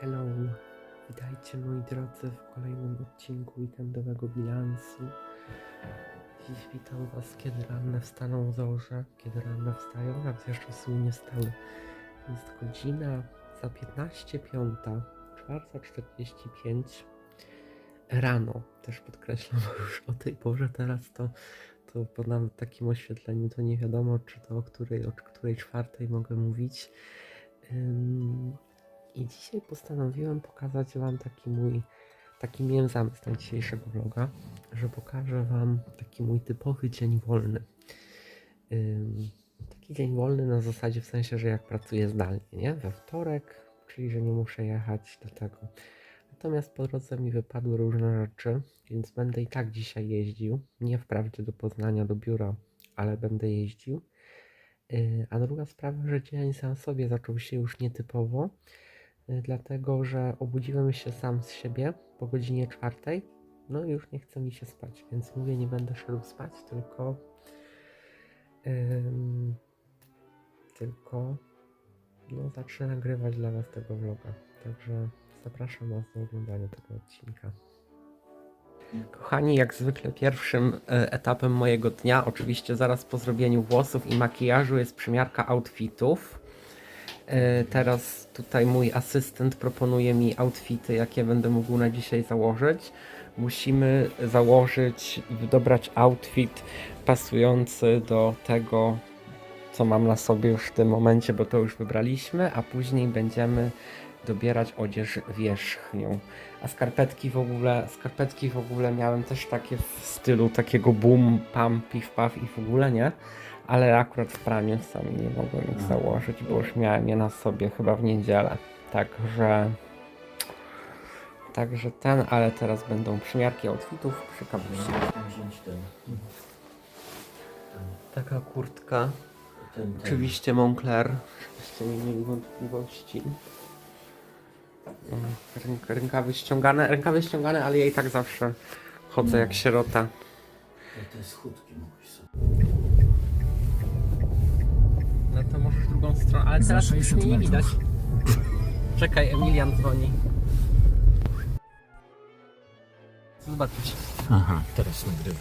Hello, witajcie moi drodzy w kolejnym odcinku weekendowego bilansu. Dziś witam was, kiedy ranne wstaną zorze, kiedy ranne wstają, nawet jeszcze słonie stały. Jest godzina za 15.05, 4.45 rano. Też podkreślam, już o tej porze teraz to, to po nawet takim oświetleniu to nie wiadomo, czy to o której, o której czwartej mogę mówić. Ym, I dzisiaj postanowiłem pokazać Wam taki mój, taki miałem zamysł na dzisiejszego vloga, że pokażę Wam taki mój typowy dzień wolny. Ym, taki dzień wolny na zasadzie w sensie, że jak pracuję zdalnie, nie? We wtorek, czyli że nie muszę jechać do tego. Natomiast po drodze mi wypadły różne rzeczy, więc będę i tak dzisiaj jeździł. Nie wprawdzie do Poznania, do biura, ale będę jeździł. Yy, A druga sprawa, że dzień sam sobie zaczął się już nietypowo, dlatego że obudziłem się sam z siebie po godzinie czwartej. No i już nie chce mi się spać, więc mówię, nie będę szedł spać, tylko. ym, tylko. No, zacznę nagrywać dla Was tego vloga. Także zapraszam Was do oglądania tego odcinka. Kochani, jak zwykle pierwszym e, etapem mojego dnia, oczywiście zaraz po zrobieniu włosów i makijażu jest przymiarka outfitów. E, Teraz tutaj mój asystent proponuje mi outfity, jakie będę mógł na dzisiaj założyć. Musimy założyć, dobrać outfit pasujący do tego, co mam na sobie już w tym momencie, bo to już wybraliśmy, a później będziemy dobierać odzież wierzchnią. A skarpetki w ogóle, skarpetki w ogóle miałem też takie w stylu takiego boom, pam, pif, paf i w ogóle nie. Ale akurat w praniu sami nie mogłem ich założyć, bo już miałem je na sobie chyba w niedzielę. Także... Także ten, ale teraz będą przymiarki outfitów przy kapuście. wziąć ten, Taka kurtka, ten, ten. oczywiście Moncler, żebyście nie mieli wątpliwości. Ręk, rękawy ściągane, rękawy ściągane, ale ja i tak zawsze chodzę jak sierota. Te schudki mówisz sobie. No to możesz drugą stronę, ale Za teraz już 600 mnie nie widać. metrów. Czekaj, Emilian dzwoni. Zobaczyć. Aha, teraz nagrywa.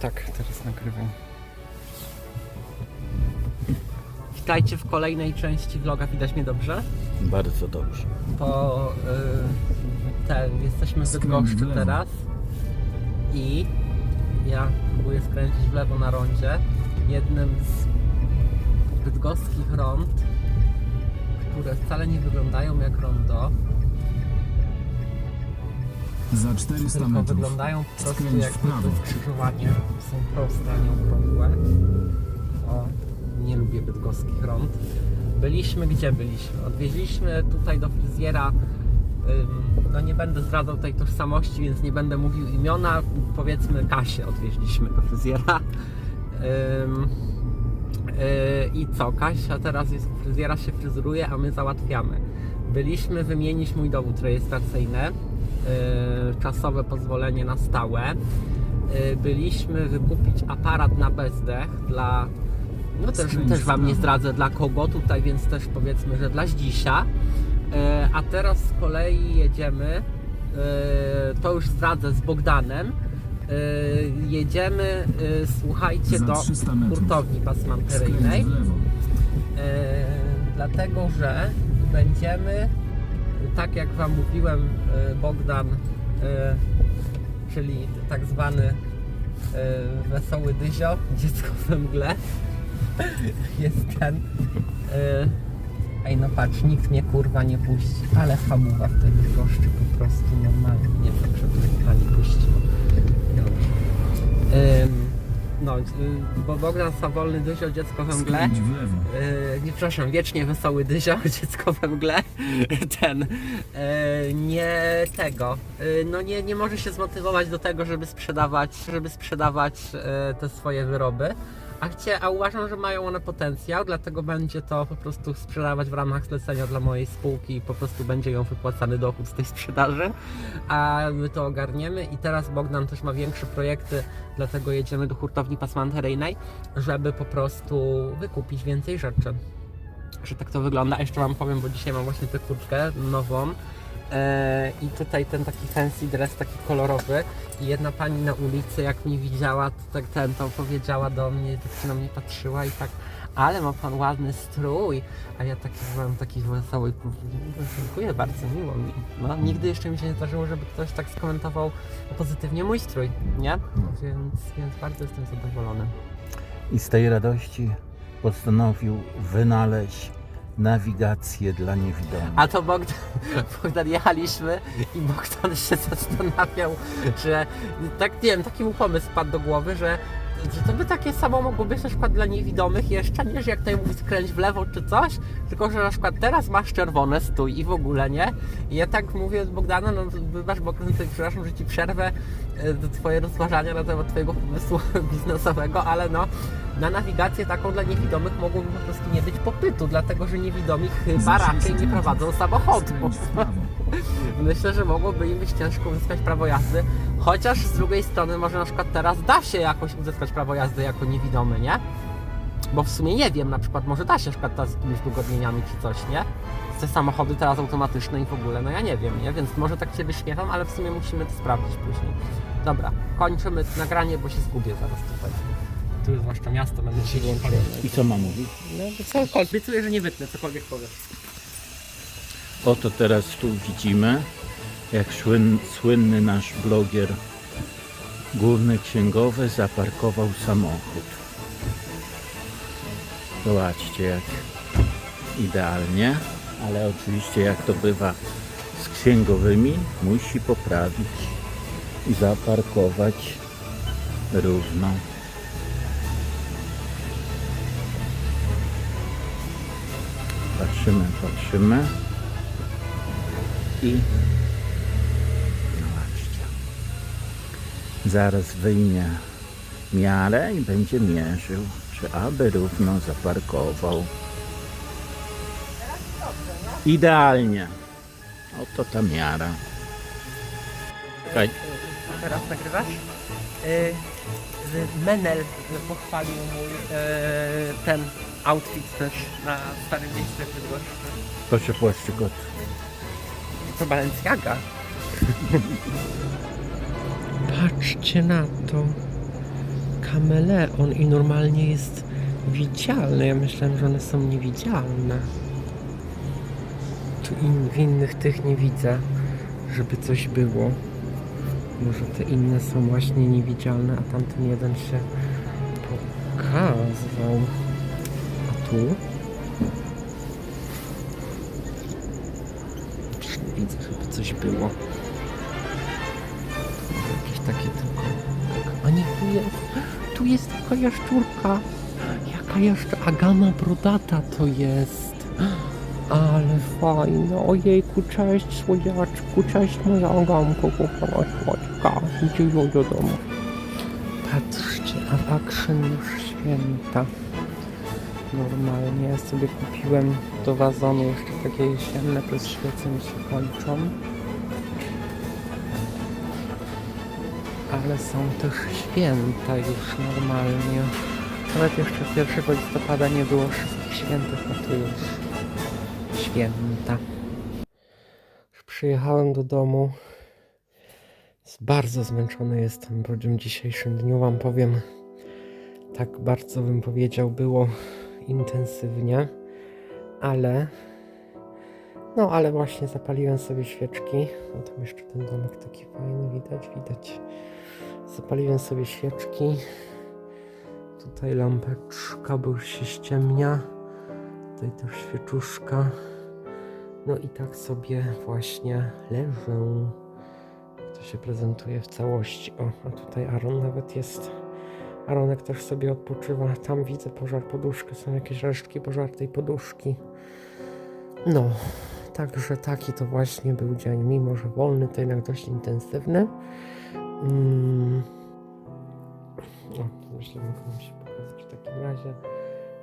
Tak, teraz nagrywam. Witajcie w kolejnej części vloga, widać mnie dobrze? Bardzo dobrze. To y, te, jesteśmy w Skręć Bydgoszczy w lewo. teraz i ja próbuję skręcić w lewo na rondzie. Jednym z bydgoskich rond, które wcale nie wyglądają jak rondo, Za 400 tylko metrów. wyglądają po prostu Skręć jak w prawo. skrzyżowanie. Są proste, a nie okrągłe. O, nie lubię bydgoskich rond. Byliśmy gdzie byliśmy? Odwieźliśmy tutaj do fryzjera. No nie będę zdradzał tej tożsamości, więc nie będę mówił imiona. Powiedzmy Kasię odwieźliśmy do fryzjera. Yy, I co? Kasia teraz jest u fryzjera, się fryzuruje, a my załatwiamy. Byliśmy wymienić mój dowód rejestracyjny, yy, czasowe pozwolenie na stałe. Yy, byliśmy wykupić aparat na bezdech dla. No też, też wam nie zdradzę dla kogo tutaj, więc też powiedzmy, że dla Zdzisia. A teraz z kolei jedziemy. To już zdradzę z Bogdanem. Yy, Jedziemy, yy, słuchajcie, do 300 metrów. hurtowni pasmanteryjnej. E, dlatego że będziemy, tak jak Wam mówiłem, e, Bogdan, e, czyli tak zwany e, wesoły dyzio, dziecko we mgle, jest ten. E, ej, no patrz, nikt mnie kurwa nie puści, ale hamuwa w tej goszczy po prostu normalnie. Nie wiem, żeby pani puściła. No, y, bo Bogdan Sawolny, Dyzio, dziecko we mgle. Yy, nie przepraszam, wiecznie wesoły dyzio, dziecko we mgle, ten, yy, nie tego, yy, no nie, nie może się zmotywować do tego, żeby sprzedawać, żeby sprzedawać yy, te swoje wyroby, a, chcie, a uważam, że mają one potencjał, dlatego będzie to po prostu sprzedawać w ramach zlecenia dla mojej spółki i po prostu będzie ją wypłacany dochód z tej sprzedaży, a my to ogarniemy i teraz Bogdan też ma większe projekty, dlatego jedziemy do hurtowni pasmanteryjnej, żeby po prostu wykupić więcej rzeczy. Że tak to wygląda. Jeszcze wam powiem, bo dzisiaj mam właśnie tę kurtkę nową. E, I tutaj ten taki fancy dress, taki kolorowy. I jedna pani na ulicy, jak mnie widziała, to tak ten, to powiedziała do mnie, tak się na mnie patrzyła i tak, ale ma pan ładny strój. A ja taki byłem taki wesoły, dziękuję bardzo, miło mi. No, nigdy jeszcze mi się nie zdarzyło, żeby ktoś tak skomentował pozytywnie mój strój, nie? Więc, więc bardzo jestem zadowolony. I z tej radości postanowił wynaleźć nawigację dla niewidomych. A to Bogdan, Bogdan jechaliśmy i Bogdan się zastanawiał, że tak nie wiem, taki mu pomysł padł do głowy, że, że to by takie samo mogło być na przykład dla niewidomych jeszcze, nie, że jak tutaj mówi skręć w lewo czy coś, tylko że na przykład teraz masz czerwone, stój i w ogóle nie. I ja tak mówię z Bogdana, no wybacz Bogdan, tutaj przepraszam, że ci przerwę e, do twoje rozważania na temat twojego pomysłu biznesowego, ale no na nawigację taką dla niewidomych mogłoby po prostu nie być popytu, dlatego że niewidomi chyba raczej nie prowadzą samochodu. Myślę, że mogłoby im być ciężko uzyskać prawo jazdy, chociaż z drugiej strony może na przykład teraz da się jakoś uzyskać prawo jazdy jako niewidomy, nie? Bo w sumie nie wiem, na przykład może da się na przykład teraz z jakimiś udogodnieniami czy coś, nie? Te samochody teraz automatyczne i w ogóle, no ja nie wiem, nie? Więc może tak się wyśmiecham, ale w sumie musimy to sprawdzić później. Dobra, kończymy nagranie, bo się zgubię zaraz tutaj. Tu jest zwłaszcza miasto, będę się. I co ma mówić? No, cokolwiek, obiecuję, że nie wytnę, cokolwiek powiem. Oto teraz tu widzimy, jak słyn, słynny nasz blogier główny księgowy zaparkował samochód. Zobaczcie jak idealnie, ale oczywiście jak to bywa z księgowymi, musi poprawić i zaparkować równo. Patrzymy, patrzymy i zobaczcie. Zaraz wyjmie miarę i będzie mierzył, czy aby równo zaparkował. Idealnie. Oto ta miara. Czekaj. Teraz nagrywasz? Yy, Menel pochwalił mój yy, ten outfit też na Starym Mieście Bydgoszczy. Proszę płaszczykot. To Balenciaga. Patrzcie na to. Kameleon i normalnie jest widzialny. Ja myślałem, że one są niewidzialne. Tu in, w innych tych nie widzę, żeby coś było. Może te inne są właśnie niewidzialne, a tamten jeden się pokazał. A tu? Widzę, żeby coś było. Jakieś takie tylko... A nie, tu jest... Tu jest taka jaszczurka. Jaka jeszcze Agama brodata to jest. Ale fajne. Ojejku, cześć słodziaczku, cześć moja Agamko, kochana słodka. Idzie ją do domu. Patrzcie, a Action już święta. Normalnie ja sobie kupiłem do wazonu jeszcze takie jesienne, plus świece mi się kończą. Ale są też święta już normalnie. Nawet jeszcze 1 listopada nie było wszystkich świętych, a tu już święta. Już przyjechałem do domu. Bardzo zmęczony jestem, po tym dzisiejszym dniu wam powiem. Tak bardzo bym powiedział, było intensywnie, ale no ale właśnie zapaliłem sobie świeczki. No tam jeszcze ten domek taki fajny widać, widać. Zapaliłem sobie świeczki. Tutaj lampeczka, bo już się ściemnia. Tutaj też świeczuszka. No i tak sobie właśnie leżę. To się prezentuje w całości. O, a tutaj Aaron nawet jest. Aaronek też sobie odpoczywa. Tam widzę pożar poduszki. Są jakieś resztki pożartej poduszki. No, także taki to właśnie był dzień. Mimo, że wolny, to jednak dość intensywny. Mm. O, myślę, że mogę się pokazać w takim razie.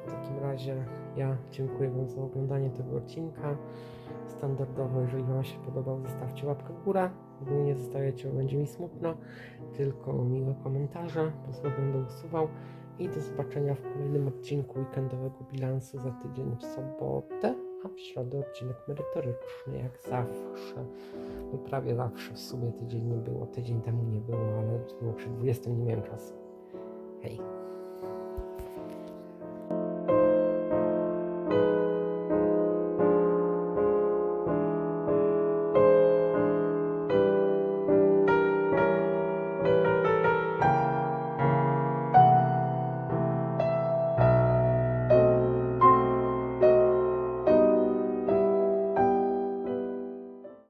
W takim razie ja dziękuję Wam za oglądanie tego odcinka. Standardowo, jeżeli Wam się podobał, zostawcie łapkę w górę. Nie zostawiacie, bo będzie mi smutno. Tylko miłe komentarze, po prostu będę usuwał. I do zobaczenia w kolejnym odcinku weekendowego bilansu za tydzień w sobotę, a w środę odcinek merytoryczny, jak zawsze. No prawie zawsze w sumie tydzień nie było, tydzień temu nie było, ale było przy 20 nie miałem czasu. Hej.